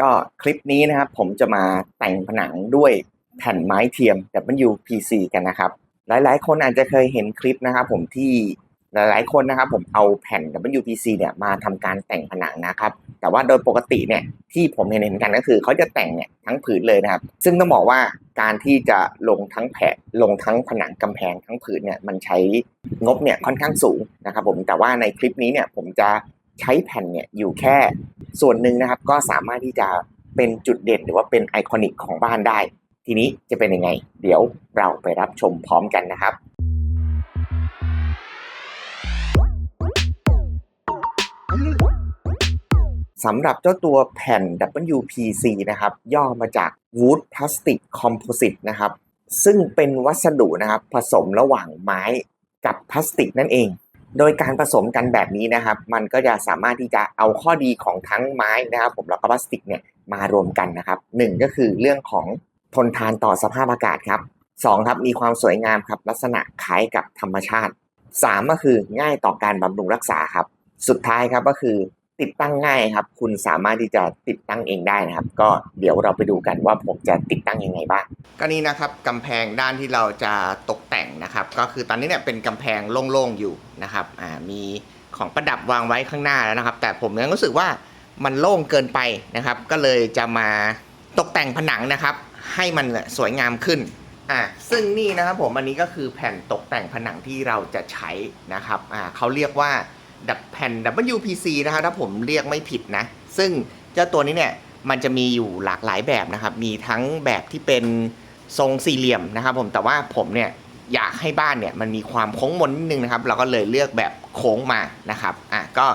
ก็คลิปนี้นะครับผมจะมาแต่งผนังด้วยแผ่นไม้เทียม WPC กันนะครับ หลายๆ คนอาจจะเคยเห็นคลิปนะครับผมที่หลายๆ คนนะครับผมเอาแผ่น WPC เนี่ยมาทำการแต่งผนังนะครับ แต่ว่าโดยปกติเนี่ยที่ผมเห็นเห็นกันก็คือเขาจะแต่งเนี่ยทั้งผืนเลยนะครับ ซึ่งต้องบอกว่าการที่จะลงทั้งแผ่นลงทั้งผนังกำแพงทั้งผืนเนี่ยมันใช้งบเนี่ยค่อนข้างสูงนะครับผมแต่ว่าในคลิปนี้เนี่ยผมจะใช้แผ่นเนี่ยอยู่แค่ ส่วนหนึ่งนะครับก็สามารถที่จะเป็นจุดเด่นหรือว่าเป็นไอคอนิกของบ้านได้ ทีนี้จะเป็นยังไง เดี๋ยวเราไปรับชมพร้อมกันนะครับสำหรับเจ้าตัวแผ่น WPC นะครับ ย่อมาจาก Wood Plastic Composite นะครับ ซึ่งเป็นวัสดุนะครับ ผสมระหว่างไม้กับพลาสติกนั่นเอง โดยการผสมกันแบบนี้นะครับ มันก็จะสามารถที่จะเอาข้อดีของทั้งไม้นะครับผมแล้วก็พลาสติกเนี่ยมารวมกันนะครับหนึ่งก็คือเรื่องของทนทานต่อสภาพอากาศครับสองครับมีความสวยงามครับลักษณะคล้ายกับธรรมชาติสามก็คือง่ายต่อการบำรุงรักษาครับ สุดท้ายครับก็คือ ติดตั้งง่ายครับ คุณสามารถที่จะติดตั้งเองได้นะครับ ก็เดี๋ยวเราไปดูกันว่าผมจะติดตั้งยังไงบ้างก็นี่นะครับกำแพงด้านที่เราจะตกแต่งนะครับ ก็คือตอนนี้เนี่ยเป็นกำแพงโล่งๆอยู่นะครับอ่ามีของประดับวางไว้ข้างหน้าแล้วนะครับ แต่ผมยังรู้สึกว่ามันโล่งเกินไปนะครับ ก็เลยจะมาตกแต่งผนังนะครับ ให้มันสวยงามขึ้นอ่าซึ่งนี่นะครับผมอันนี้ก็คือแผ่นตกแต่งผนังที่เราจะใช้นะครับอ่าเขาเรียกว่า แผ่น WPC นะครับถ้าผมเรียกไม่ผิดนะ ซึ่งเจ้าตัวนี้เนี่ยมันจะมีอยู่หลากหลายแบบนะครับ มีทั้งแบบที่เป็นทรงสี่เหลี่ยมนะครับ ผมแต่ว่าผมเนี่ยอยากให้บ้านเนี่ยมันมีความโค้งมนนิดนึงนะครับ เราก็เลยเลือกแบบโค้งมานะครับอะก็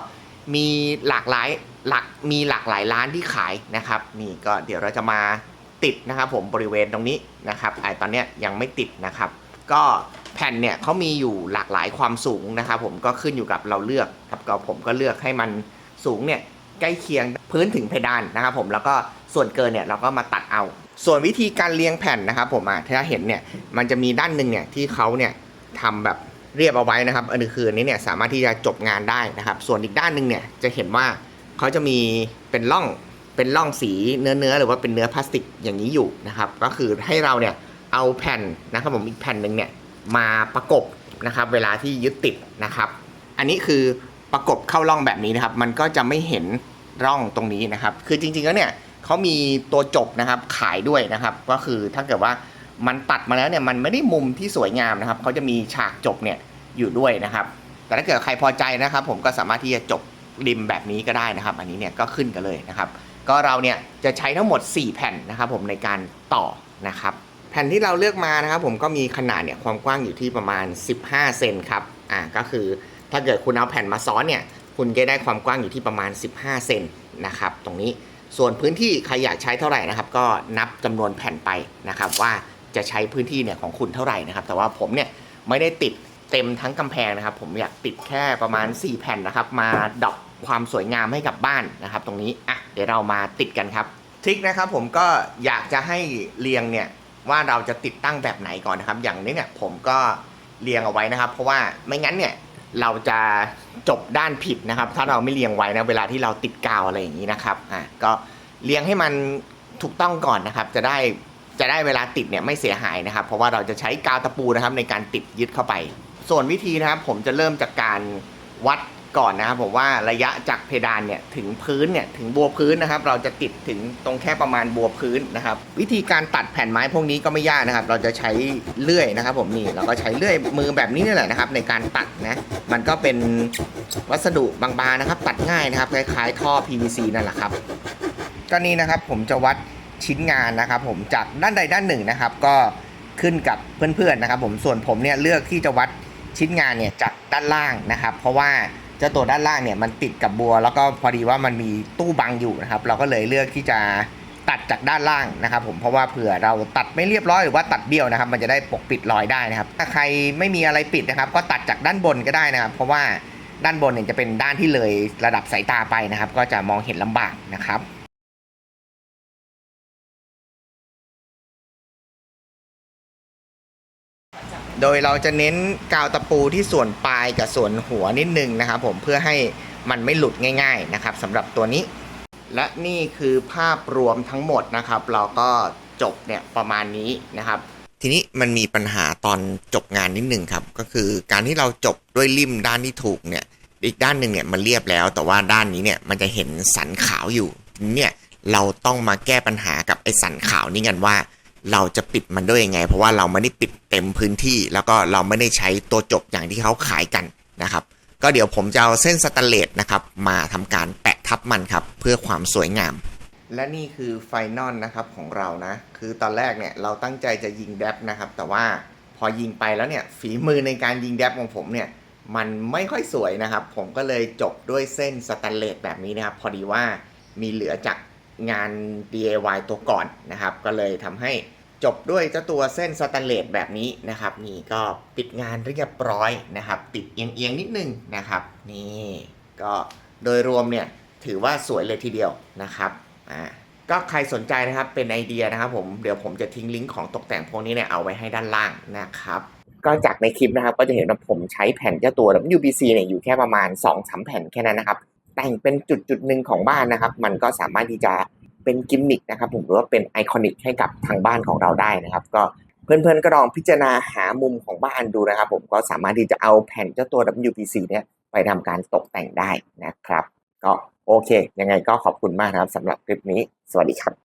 มีหลากหลายหลักมีหลากหลายร้านที่ขายนะครับนี่ก็เดี๋ยวเราจะมาติดนะครับ ผมบริเวณตรงนี้นะครับไอตอนเนี้ยยังไม่ติดนะครับ ก็ แผ่นเนี่ยเขามีอยู่หลากหลายความสูงนะครับผมก็ขึ้นอยู่กับเราเลือกครับก็ผมก็เลือกให้มันสูงเนี่ยใกล้เคียงพื้นถึงเพดานนะครับผมแล้วก็ส่วนเกินเนี่ยเราก็มาตัดเอา ส่วนวิธีการเรียงแผ่นนะครับผมอะถ้าเห็นเนี่ยมันจะมีด้านหนึ่งเนี่ยที่เขาเนี่ยทำแบบเรียบเอาไว้นะครับอันนี้คืออันนี้เนี่ยสามารถที่จะจบงานได้นะครับ ส่วนอีกด้านหนึ่งเนี่ยจะเห็นว่าเขาจะมีเป็นร่องเป็นร่องสีเนื้อเนื้อหรือว่าเป็นเนื้อพลาสติกอย่างนี้อยู่นะครับ ก็คือให้เราเนี่ยเอาแผ่นนะครับผมอีกแผ่นหนึ่งเนี่ย มาประกบนะครับเวลาที่ยึดติดนะครับ อันนี้คือประกบเข้าร่องแบบนี้นะครับ มันก็จะไม่เห็นร่องตรงนี้นะครับ คือจริงๆแล้วเนี่ยเขามีตัวจบนะครับขายด้วยนะครับ ก็คือถ้าเกิดว่ามันตัดมาแล้วเนี่ยมันไม่ได้มุมที่สวยงามนะครับเขาจะมีฉากจบเนี่ยอยู่ด้วยนะครับ แต่ถ้าเกิดใครพอใจนะครับ ผมก็สามารถที่จะจบริมแบบนี้ก็ได้นะครับ อันนี้เนี่ยก็ขึ้นกันเลยนะครับ ก็เราเนี่ยจะใช้ทั้งหมด 4 แผ่นนะครับ ผมในการต่อนะครับ ผ่นที่เราเลือกมานะครับผมก็มีขนาดเนี่ยความกว้างอยู่ที่ประมาณ 15 เซนครับอ่าก็คือถ้าเกิดคุณเอาแผ่นมาซ้อนเนี่ยคุณจะได้ความกว้างอยู่ที่ประมาณ 15 เซนนะครับตรงนี้ส่วนพื้นที่ใครอยากใช้เท่าไหร่นะครับ ก็นับจำนวนแผ่นไปนะครับ ว่าจะใช้พื้นที่เนี่ยของคุณเท่าไหร่นะครับ แต่ว่าผมเนี่ยไม่ได้ติดเต็มทั้งกำแพงนะครับ ผมอยากติดแค่ประมาณ 4 แผ่นนะครับ มาดอกความสวยงามให้กับบ้านนะครับ ตรงนี้อะเดี๋ยวเรามาติดกันครับทริคนะครับผมก็อยากจะให้เรียงเนี่ย ว่าเราจะติดตั้งแบบไหนก่อนนะครับ อย่างนี้เนี่ยผมก็เรียงเอาไว้นะครับ เพราะว่าไม่งั้นเนี่ยเราจะจบด้านผิดนะครับ ถ้าเราไม่เรียงไว้นะเวลาที่เราติดกาวอะไรอย่างนี้นะครับอะก็เรียงให้มันถูกต้องก่อนนะครับ จะได้จะได้เวลาติดเนี่ยไม่เสียหายนะครับ เพราะว่าเราจะใช้กาวตะปูนะครับในการติดยึดเข้าไป ส่วนวิธีนะครับ ผมจะเริ่มจากการวัด ก่อนนะครับผมว่าระยะจากเพดานเนี่ยถึงพื้นเนี่ยถึงบัวพื้นนะครับ เราจะติดถึงตรงแค่ประมาณบัวพื้นนะครับ วิธีการตัดแผ่นไม้พวกนี้ก็ไม่ยากนะครับ เราจะใช้เลื่อยนะครับ ผมนี่เราก็ใช้เลื่อยมือแบบนี้นี่แหละนะครับ ในการตัดนะมันก็เป็นวัสดุบางๆนะครับ ตัดง่ายนะครับคล้ายๆ ท่อ PVC นั่นแหละครับ ก็นี่นะครับผมจะวัดชิ้นงานนะครับ ผมจากด้านใดด้านหนึ่งนะครับ ก็ขึ้นกับเพื่อนๆนะครับ ผมส่วนผมเนี่ยเลือกที่จะวัดชิ้นงานเนี่ยจากด้านล่างนะครับ เพราะว่า เจ้าตัวด้านล่างเนี่ยมันติดกับบัว แล้วก็พอดีว่ามันมีตู้บังอยู่นะครับ เราก็เลยเลือกที่จะตัดจากด้านล่างนะครับ ผมเพราะว่าเผื่อเราตัดไม่เรียบร้อยหรือว่าตัดเบี้ยวนะครับ มันจะได้ปกปิดรอยได้นะครับ ถ้าใครไม่มีอะไรปิดนะครับ ก็ตัดจากด้านบนก็ได้นะครับ เพราะว่าด้านบนเนี่ยจะเป็นด้านที่เลยระดับสายตาไปนะครับ ก็จะมองเห็นลำบากนะครับ โดยเราจะเน้นกาวตะปูที่ส่วนปลายกับส่วนหัวนิดนึงนะครับ ผมเพื่อให้มันไม่หลุดง่าย ๆนะครับสำหรับตัวนี้ และนี่คือภาพรวมทั้งหมดนะครับ เราก็จบเนี่ยประมาณนี้นะครับ ทีนี้มันมีปัญหาตอนจบงานนิดหนึ่งครับ ก็คือการที่เราจบด้วยริมด้านที่ถูกเนี่ย อีกด้านหนึ่งเนี่ยมันเรียบแล้ว แต่ว่าด้านนี้เนี่ยมันจะเห็นสันขาวอยู่เนี่ยเราต้องมาแก้ปัญหากับไอ้สันขาวนี่กันว่า เราจะปิดมันด้วยยังไง เพราะว่าเราไม่ได้ปิดเต็มพื้นที่ แล้วก็เราไม่ได้ใช้ตัวจบอย่างที่เขาขายกันนะครับ ก็เดี๋ยวผมจะเอาเส้นสแตนเลสนะครับ มาทำการแปะทับมันครับ เพื่อความสวยงาม และนี่คือไฟนอลนะครับของเรานะ คือตอนแรกเนี่ยเราตั้งใจจะยิงแดบนะครับ แต่ว่าพอยิงไปแล้วเนี่ยฝีมือในการยิงแดบของผมเนี่ยมันไม่ค่อยสวยนะครับ ผมก็เลยจบด้วยเส้นสแตนเลสแบบนี้นะครับ พอดีว่ามีเหลือจากงาน DIY ตัวก่อนนะครับ ก็เลยทำให้ จบด้วยเจ้าตัวเส้นสแตนเลสแบบนี้นะครับ นี่ก็ปิดงานเรียบร้อยนะครับ ติดเอียงๆนิดนึงนะครับ นี่ก็โดยรวมเนี่ยถือว่าสวยเลยทีเดียวนะครับอ่าก็ใครสนใจนะครับเป็นไอเดียนะครับผมเดี๋ยวผมจะทิ้งลิงก์ของตกแต่งพวกนี้เนี่ยเอาไว้ให้ด้านล่างนะครับก็จากในคลิปนะครับ ก็จะเห็นว่าผมใช้แผ่นเจ้าตัว WBC เนี่ยอยู่แค่ประมาณ2อสแผ่นแค่นั้นนะครับ แต่งเป็นจุดจุดๆหนึ่งของบ้านนะครับ มันก็สามารถที่จะ เป็นกิมมิคนะครับผมหรือว่าเป็นไอคอนิกให้กับทางบ้านของเราได้นะครับ ก็เพื่อนๆก็ลองพิจารณาหามุมของบ้านดูนะครับ ผมก็สามารถที่จะเอาแผ่นเจ้าตัว WPC เนี่ยไปทำการตกแต่งได้นะครับ ก็โอเค ยังไงก็ขอบคุณมากนะครับสำหรับคลิปนี้ สวัสดีครับ